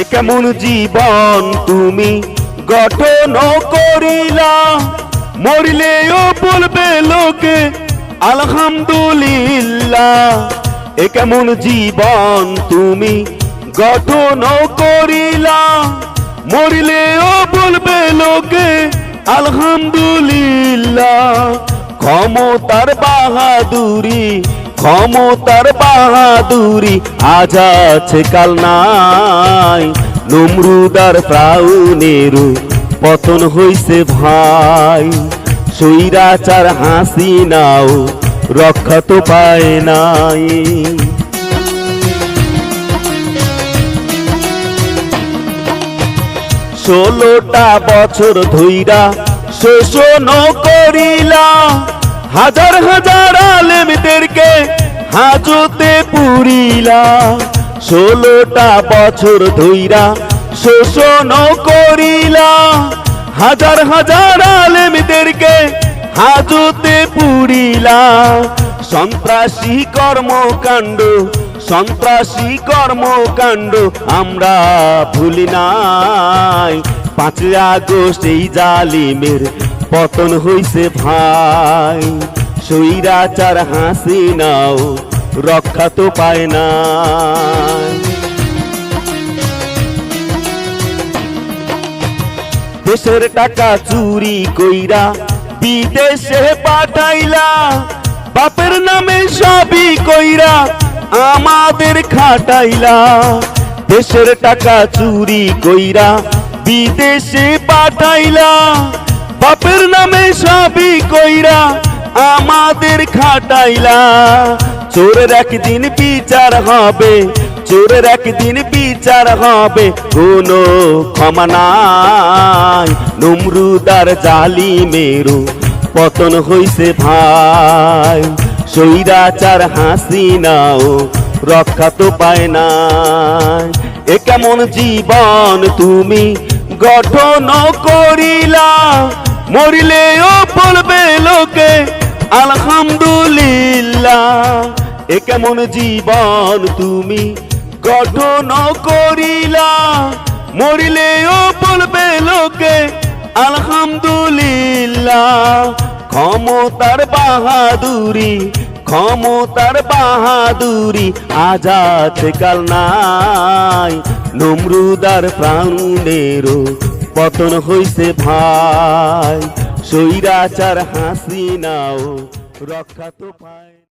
এ কেমন জীবন তুমি গঠন করিলা, মরিলেও বলবে লোকে, আলহামদুলিল্লাহ। এ কেমন জীবন তুমি গঠন করিলা, মরিলেও বলবে লোকে, আলহামদুলিল্লাহ। ক্ষমতার বাহাদুরি ক্ষমতার বাহাদুরি আজ আছে, কাল নাই। নমরুদার প্রাউনেরু পতন হইছে ভাই। সৈরাচার হাসি নাও, রক্ষা তো পায় নাই। ষোলোটা বছর ধইরা শোষণ করিলা হাজার হাজার আলেমদেরকে হাজতে পুরিলা, ষোলোটা বছর ধইরা শোষণ করিলা। হাজার হাজার আলেমদেরকে হাজতে পুরিলা, সন্ত্রাসী কর্মকাণ্ড সন্ত্রাসী কর্মকাণ্ড আমরা ভুলি নাই। পাঁচই আগস্ট এই জালিমের পতন হইছে ভাই। সৈরাচার হাসি নাও, রক্ষা তো পায় না। দেশের টাকা চুরি কইরা বিদেশে পাঠাইলা, বাপের নামে সবই কইরা আমাদের খাটাইলা। দেশের টাকা চুরি কইরা বিদেশে পাঠাইলা বাপের নামে সবই কইরা আমাদের খাটাইলা। চোরের একদিন বিচার হবে, চোরের একদিন বিচার হবে, কোনো ক্ষমা নাই। নমরুদার জালি মেরু, পতন হইছে ভাই। সৈরাচার হাসি নাও, রক্ষা তো পায় না এ কেমন জীবন তুমি গঠন করিলা? মরিলেও বলবে লোকে, আলহামদুলিল্লাহ, এ কেমন জীবন তুমি গঠন করিলা। মরিলেও বলবে লোকে, আলহামদুলিল্লাহ, ক্ষমতার বাহাদুরি ক্ষমতার বাহাদুরি আজাদ কাল নাই। নমরুদার প্রাণেরও পতন হইছে ভাই। সৈরাচার হাসি নাও রক্ষা তো পায়।